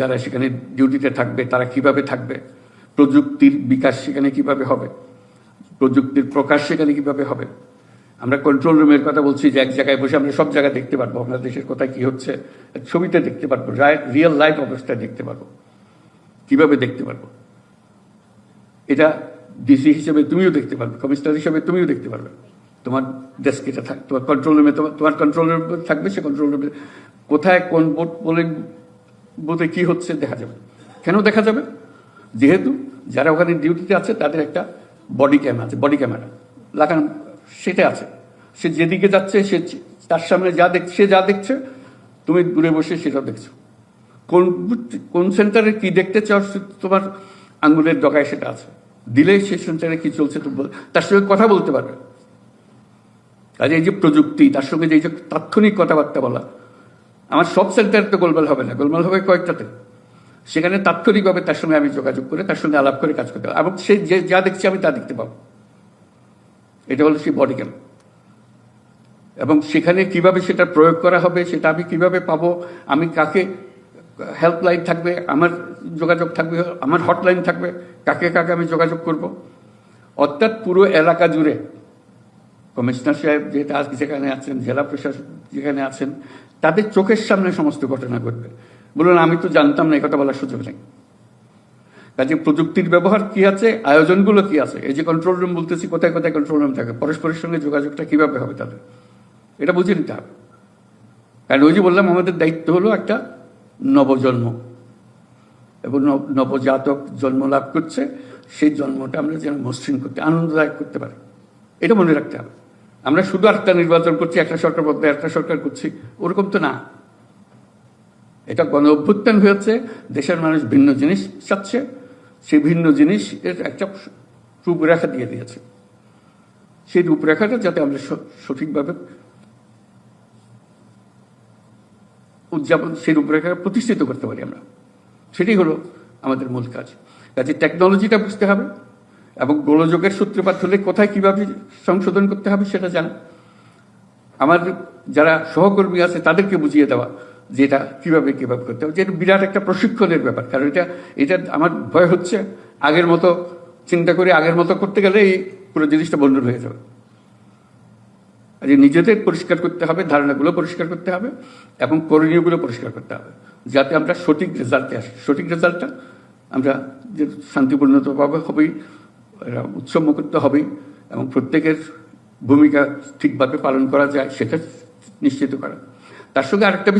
যারা সেখানে ডিউটিতে থাকবে, তারা কীভাবে থাকবে? প্রযুক্তির বিকাশ সেখানে কীভাবে হবে? প্রযুক্তির প্রকাশ সেখানে কীভাবে হবে? আমরা কন্ট্রোল রুমের কথা বলছি যে এক জায়গায় বসে আমরা সব জায়গায় দেখতে পারব আপনার দেশের কোথায় কি হচ্ছে ছবিতে দেখতে পারব রিয়েল লাইফ অবস্থায় দেখতে পারব। কীভাবে দেখতে পারব? এটা ডিসি হিসেবে তুমিও দেখতে পারবে কমিশনার হিসেবে তুমিও দেখতে পারবে। তোমার ডেস্ক এটা থাক, তোমার কন্ট্রোল রুমে তোমার তোমার কন্ট্রোল রুম থাকবে, সে কন্ট্রোল রুমে কোথায় কোন বোর্ড বলে বোধে কি হচ্ছে দেখা যাবে। কেন দেখা যাবে? যেহেতু যারা ওখানে ডিউটিতে আছে, তাদের একটা বডি ক্যাম আছে বডি ক্যামেরা লাগানো, সেটা আছে। সে যেদিকে যাচ্ছে, সে তার সামনে যা দেখছে সে যা দেখছে, তুমি দূরে বসে সেটাও দেখছ। কোন কোন সেন্টারে কি দেখতে চাও তোমার আঙ্গুলের ডগায় সেটা আছে। দিলেই সে সেন্টারে কি চলছে তো তার সঙ্গে কথা বলতে পারবে। কাজে এই যে প্রযুক্তি, তার সঙ্গে যে তাৎক্ষণিক কথাবার্তা বলা আমার সব সেন্টারে তো গোলমাল হবে না, গোলমাল হবে কয়েকটাতে। সেখানে তাৎক্ষণিকভাবে তার সঙ্গে আমি যোগাযোগ করে, তার সঙ্গে আলাপ করে কাজ করতে পারব। এবং সে যে, যা দেখছি আমি তা দেখতে পাবো। এটা হলো সেই বডি ক্যাম এবং সেখানে কীভাবে সেটা প্রয়োগ করা হবে, সেটা আমি কীভাবে পাবো, আমি কাকে হেল্পলাইন থাকবে, আমার যোগাযোগ থাকবে, আমার হটলাইন থাকবে, কাকে কাকে আমি যোগাযোগ করব। অর্থাৎ পুরো এলাকা জুড়ে কমিশনার সাহেব যেহেতু আজকে যেখানে আছেন, জেলা প্রশাসক যেখানে আছেন, তাদের চোখের সামনে সমস্ত ঘটনা ঘটবে। বলুন, আমি তো জানতাম না কথা বলার সুযোগ নেই। কাজে প্রযুক্তির ব্যবহার কি আছে, আয়োজনগুলো কি আছে? এই যে কন্ট্রোল রুম বলতেছি, কোথায় কোথায় কন্ট্রোল রুম থাকে? পরস্পরের সঙ্গে যোগাযোগটা কীভাবে হবে তাদের? এটা বুঝে নিতে হবে। কারণ ওই যে বললাম, আমাদের দায়িত্ব হলো একটা নবজন্ম। এবং নবজাতক জন্ম লাভ করছে, সেই জন্মটা আমরা যেন মসৃণ করতে, আনন্দদায়ক করতে পারি। এটা মনে রাখতে হবে। আমরা শুধু একটা নির্বাচন করছি, একটা সরকার বদলে একটা সরকার করছি, ওরকম তো না। এটা গণ অভ্যুত্থান হয়েছে, দেশের মানুষ ভিন্ন জিনিস চাচ্ছে সেই ভিন্ন জিনিস এর একটা রূপরেখা দিয়ে দিয়েছে। সেই রূপরেখাটা যাতে আমরা স- সঠিকভাবে উদযাপন, সেই রূপরেখা প্রতিষ্ঠিত করতে পারি আমরা। সেটাই হলো আমাদের মূল কাজ। কাজে টেকনোলজিটা বুঝতে হবে। এবং গোলযোগের সূত্রপাত হলে কোথায় কীভাবে সংশোধন করতে হবে সেটা জানা। আমার যারা সহকর্মী আছে তাদেরকে বুঝিয়ে দেওয়া যে এটা কীভাবে কীভাবে করতে হবে। যেটা বিরাট একটা প্রশিক্ষণের ব্যাপার, কারণ এটা এটা আমার ভয় হচ্ছে আগের মতো, চিন্তা করে আগের মতো করতে গেলে এই পুরো জিনিসটা বন্ধ হয়ে যাবে। যে নিজেদের পরিষ্কার করতে হবে, ধারণাগুলো পরিষ্কার করতে হবে এবং করণীয়গুলো পরিষ্কার করতে হবে, যাতে আমরা সঠিক রেজাল্টে আসি। সঠিক রেজাল্টটা আমরা যে শান্তিপূর্ণভাবে হবেই এরা উৎসব মুক্ত হবেই এবং প্রত্যেকের ভূমিকা ঠিকভাবে পালন করা যায়, সেটা নিশ্চিত করা। তার সঙ্গে আরেকটা